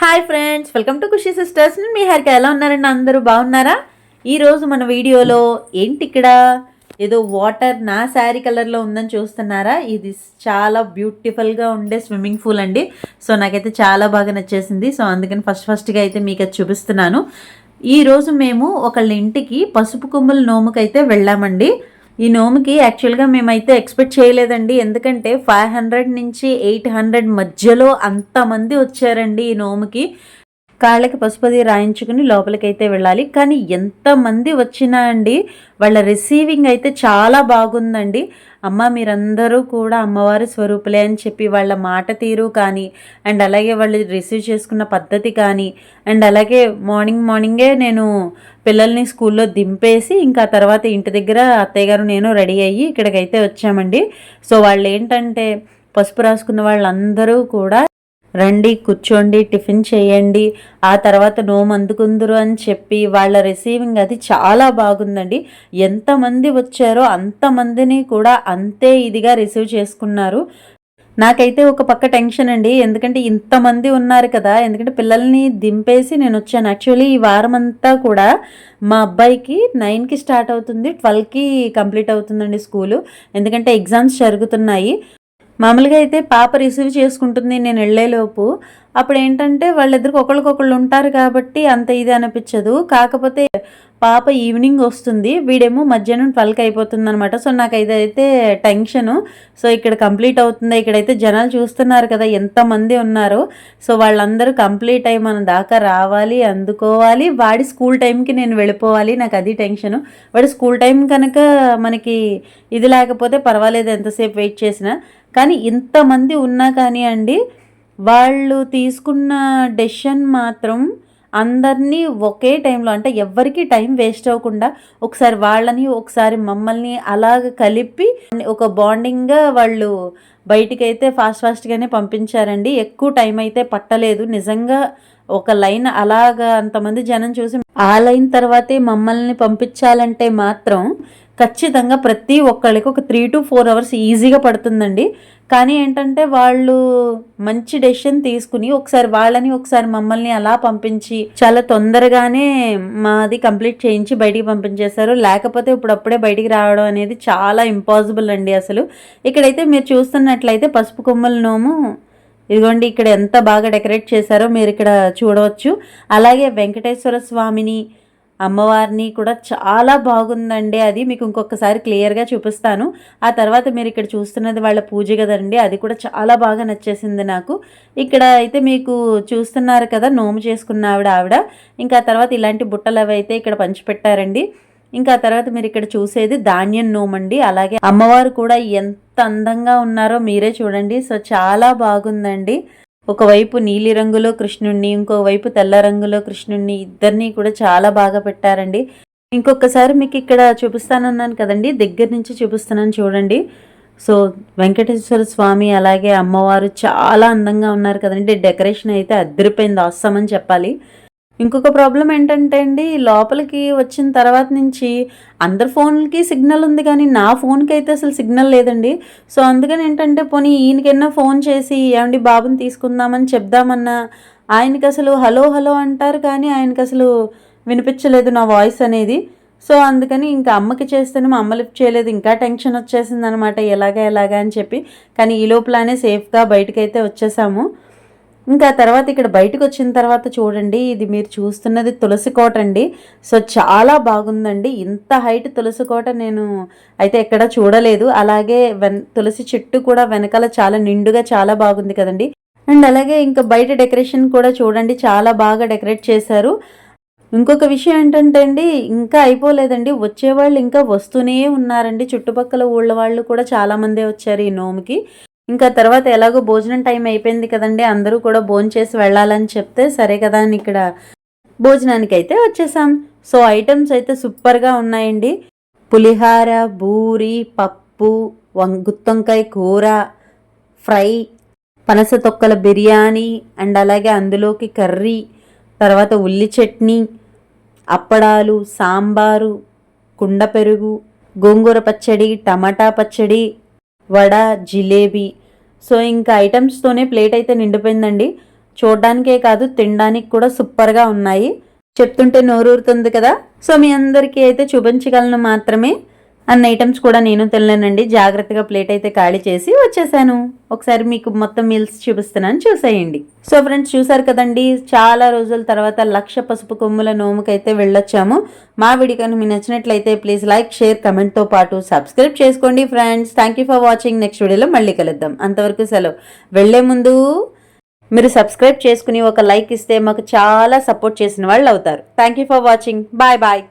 Hi friends welcome to Khushi sisters. నేను మీ హెయిర్కి ఎలా ఉన్నారండి? అందరూ బాగున్నారా? ఈరోజు మన వీడియోలో ఏంటి ఇక్కడ? ఏదో వాటర్ నా శారీ కలర్లో ఉందని చూస్తున్నారా? ఇది చాలా బ్యూటిఫుల్గా ఉండే స్విమ్మింగ్ పూల్ అండి. సో నాకైతే చాలా బాగా నచ్చేసింది. సో అందుకని ఫస్ట్ ఫస్ట్గా అయితే మీకు అది చూపిస్తున్నాను. ఈరోజు మేము ఒకళ్ళ ఇంటికి పసుపు కొమ్ముల నోముకైతే వెళ్ళామండి. ఈ నోముకి యాక్చువల్గా మేమైతే ఎక్స్పెక్ట్ చేయలేదండి. ఎందుకంటే ఫైవ్ హండ్రెడ్ నుంచి ఎయిట్ హండ్రెడ్ మధ్యలో అంతమంది వచ్చారండి ఈ నోముకి. కాళ్ళకి పసుపది రాయించుకుని లోపలికైతే వెళ్ళాలి. కానీ ఎంతమంది వచ్చినా అండి వాళ్ళ రిసీవింగ్ అయితే చాలా బాగుందండి. అమ్మ మీరందరూ కూడా అమ్మవారి స్వరూపులే అని చెప్పి వాళ్ళ మాట తీరు కానీ అండ్ అలాగే వాళ్ళు రిసీవ్ చేసుకున్న పద్ధతి కానీ అండ్ అలాగే మార్నింగ్ మార్నింగే నేను పిల్లల్ని స్కూల్లో దింపేసి ఇంకా తర్వాత ఇంటి దగ్గర అత్తయ్య గారు నేను రెడీ అయ్యి ఇక్కడికైతే వచ్చామండి. సో వాళ్ళు ఏంటంటే పసుపు రాసుకున్న వాళ్ళందరూ కూడా రండి కూర్చోండి టిఫిన్ చేయండి ఆ తర్వాత నోము అందుకుందరు అని చెప్పి వాళ్ళ రిసీవింగ్ అది చాలా బాగుందండి. ఎంతమంది వచ్చారో అంతమందిని కూడా అంతే ఇదిగా రిసీవ్ చేసుకున్నారు. నాకైతే ఒక పక్క టెన్షన్ అండి. ఎందుకంటే ఇంతమంది ఉన్నారు కదా ఎందుకంటే పిల్లల్ని దింపేసి నేను వచ్చాను. యాక్చువల్లీ ఈ వారం అంతా కూడా మా అబ్బాయికి నైన్కి స్టార్ట్ అవుతుంది ట్వెల్వ్కి కంప్లీట్ అవుతుందండి స్కూలు. ఎందుకంటే ఎగ్జామ్స్ జరుగుతున్నాయి. మామూలుగా అయితే పాప రిసీవ్ చేసుకుంటుంది నేను వెళ్ళేలోపు అప్పుడు ఏంటంటే వాళ్ళిద్దరికి ఒకళ్ళకొకళ్ళు ఉంటారు కాబట్టి అంత ఇది అనిపించదు. కాకపోతే పాప ఈవినింగ్ వస్తుంది. వీడేమో మధ్యాహ్నం ట్వెల్వ్కి అయిపోతుంది అనమాట సో నాకు ఇదైతే టెన్షను. సో ఇక్కడ కంప్లీట్ అవుతుంది? ఇక్కడైతే జనాలు చూస్తున్నారు కదా ఎంతమంది ఉన్నారు. సో వాళ్ళందరూ కంప్లీట్ అయ్యి మన దాకా రావాలి అందుకోవాలి. వాడి స్కూల్ టైంకి నేను వెళ్ళిపోవాలి. నాకు అది టెన్షను. వాడి స్కూల్ టైం కనుక మనకి ఇది లేకపోతే పర్వాలేదు ఎంతసేపు వెయిట్ చేసినా. కానీ ఇంతమంది ఉన్నా కానీ అండి వాళ్ళు తీసుకున్న డెసిషన్ మాత్రం అందరినీ ఒకే టైంలో అంటే ఎవ్వరికీ టైం వేస్ట్ అవ్వకుండా ఒకసారి వాళ్ళని ఒకసారి మమ్మల్ని అలాగ కలిపి ఒక బాండింగ్గా వాళ్ళు బయటికైతే ఫాస్ట్ ఫాస్ట్గానే పంపించారండి. ఎక్కువ టైం అయితే పట్టలేదు. నిజంగా ఒక లైన్ అలాగా అంతమంది జనం చూసి ఆ లైన్ తర్వాతే మమ్మల్ని పంపించాలంటే మాత్రం ఖచ్చితంగా ప్రతి ఒక్కళ్ళకి ఒక త్రీ టు ఫోర్ అవర్స్ ఈజీగా పడుతుందండి. కానీ ఏంటంటే వాళ్ళు మంచి డెసిషన్ తీసుకుని ఒకసారి వాళ్ళని ఒకసారి మమ్మల్ని అలా పంపించి చాలా తొందరగానే మాది కంప్లీట్ చేయించి బయటికి పంపించేశారు. లేకపోతే ఇప్పుడు అప్పుడే బయటికి రావడం అనేది చాలా ఇంపాసిబుల్ అండి అసలు. ఇక్కడైతే మీరు చూస్తున్నట్లయితే పసుపు కొమ్మల నోము ఇదిగోండి ఇక్కడ ఎంత బాగా డెకరేట్ చేశారో మీరు ఇక్కడ చూడవచ్చు. అలాగే వెంకటేశ్వర స్వామిని అమ్మవారిని కూడా చాలా బాగుందండి. అది మీకు ఇంకొకసారి క్లియర్గా చూపిస్తాను. ఆ తర్వాత మీరు ఇక్కడ చూస్తున్నది వాళ్ళ పూజ కదండి అది కూడా చాలా బాగా నచ్చేసింది నాకు. ఇక్కడ అయితే మీకు చూస్తున్నారు కదా నోము చేసుకున్న ఆవిడ ఆవిడ. ఇంకా తర్వాత ఇలాంటి బుట్టలు అవి అయితే ఇక్కడ పంచిపెట్టారండి. ఇంకా తర్వాత మీరు ఇక్కడ చూసేది ధాన్యం నోమండి అలాగే అమ్మవారు కూడా ఎంత అందంగా ఉన్నారో మీరే చూడండి. సో చాలా బాగుందండి. ఒకవైపు నీలి రంగులో కృష్ణుణ్ణి ఇంకోవైపు తెల్ల రంగులో కృష్ణుణ్ణి ఇద్దరినీ కూడా చాలా బాగా పెట్టారండి. ఇంకొకసారి మీకు ఇక్కడ చూపిస్తానన్నాను కదండి దగ్గర నుంచి చూపిస్తున్నాను చూడండి. సో వెంకటేశ్వర స్వామి అలాగే అమ్మవారు చాలా అందంగా ఉన్నారు కదండి. డెకరేషన్ అయితే అద్దరిపోయింది అవసరం చెప్పాలి. ఇంకొక ప్రాబ్లం ఏంటంటే అండి లోపలికి వచ్చిన తర్వాత నుంచి అందరి ఫోన్కి సిగ్నల్ ఉంది కానీ నా ఫోన్కి అయితే అసలు సిగ్నల్ లేదండి. సో అందుకని ఏంటంటే పోనీ ఈయనకైనా ఫోన్ చేసి ఏమండి బాబుని తీసుకుందామని చెప్దామన్నా ఆయనకి అసలు హలో హలో అంటారు కానీ ఆయనకి అసలు వినిపించలేదు నా వాయిస్ అనేది. సో అందుకని ఇంకా అమ్మకి చేస్తేనే మా అమ్మ లిఫ్ట్ చేయలేదు ఇంకా టెన్షన్ వచ్చేసింది అనమాట ఎలాగా ఎలాగా అని చెప్పి. కానీ ఈ లోపలనే సేఫ్గా బయటకైతే వచ్చేసాము. ఇంకా తర్వాత ఇక్కడ బయటకు వచ్చిన తర్వాత చూడండి ఇది మీరు చూస్తున్నది తులసి కోట అండి. సో చాలా బాగుందండి. ఇంత హైట్ తులసి కోట నేను అయితే ఎక్కడ చూడలేదు. అలాగే వెన్ తులసి చెట్టు కూడా వెనకాల చాలా నిండుగా చాలా బాగుంది కదండి. అండ్ అలాగే ఇంకా బయట డెకరేషన్ కూడా చూడండి చాలా బాగా డెకరేట్ చేశారు. ఇంకొక విషయం ఏంటంటే అండి ఇంకా అయిపోలేదండి. వచ్చేవాళ్ళు ఇంకా వస్తూనే ఉన్నారండి. చుట్టుపక్కల ఊళ్ళ వాళ్ళు కూడా చాలామందే వచ్చారు ఈ నోముకి. ఇంకా తర్వాత ఎలాగో భోజనం టైం అయిపోయింది కదండి అందరూ కూడా భోజనం చేసి వెళ్ళాలని చెప్తే సరే కదా అని ఇక్కడ భోజనానికి అయితే వచ్చేసాం. సో ఐటమ్స్ అయితే సూపర్గా ఉన్నాయండి. పులిహార బూరి పప్పు గుత్తొంకాయ కూర ఫ్రై పనస తొక్కల బిర్యానీ అండ్ అలాగే అందులోకి కర్రీ తర్వాత ఉల్లి చట్నీ అప్పడాలు సాంబారు కుండ పెరుగు గోంగూర పచ్చడి టమాటా పచ్చడి వడ జిలేబీ సో ఇంకా ఐటమ్స్తోనే ప్లేట్ అయితే నిండిపోయిందండి. చూడడానికే కాదు తినడానికి కూడా సూపర్గా ఉన్నాయి. చెప్తుంటే నోరూరుతుంది కదా. సో మీ అందరికీ అయితే చూపించగలను మాత్రమే. అన్న ఐటమ్స్ కూడా నేను తినలేనండి. జాగ్రత్తగా ప్లేట్ అయితే ఖాళీ చేసి వచ్చేసాను. ఒకసారి మీకు మొత్తం మీల్స్ చూపిస్తున్నాను. చూసేయండి. సో ఫ్రెండ్స్ చూసారు కదండి చాలా రోజుల తర్వాత లక్ష పసుపు కొమ్ముల నోముకైతే వెళ్ళొచ్చాము. మా వీడియో కనుక మీకు నచ్చినట్లయితే ప్లీజ్ లైక్ షేర్ కమెంట్తో పాటు సబ్స్క్రైబ్ చేసుకోండి friends thank you for watching next వీడియోలో మళ్ళీ కలుద్దాం. అంతవరకు సెలవు. వెళ్ళే ముందు మీరు సబ్స్క్రైబ్ చేసుకుని ఒక లైక్ ఇస్తే మాకు చాలా సపోర్ట్ చేసిన వాళ్ళు అవుతారు. Thank you for watching bye bye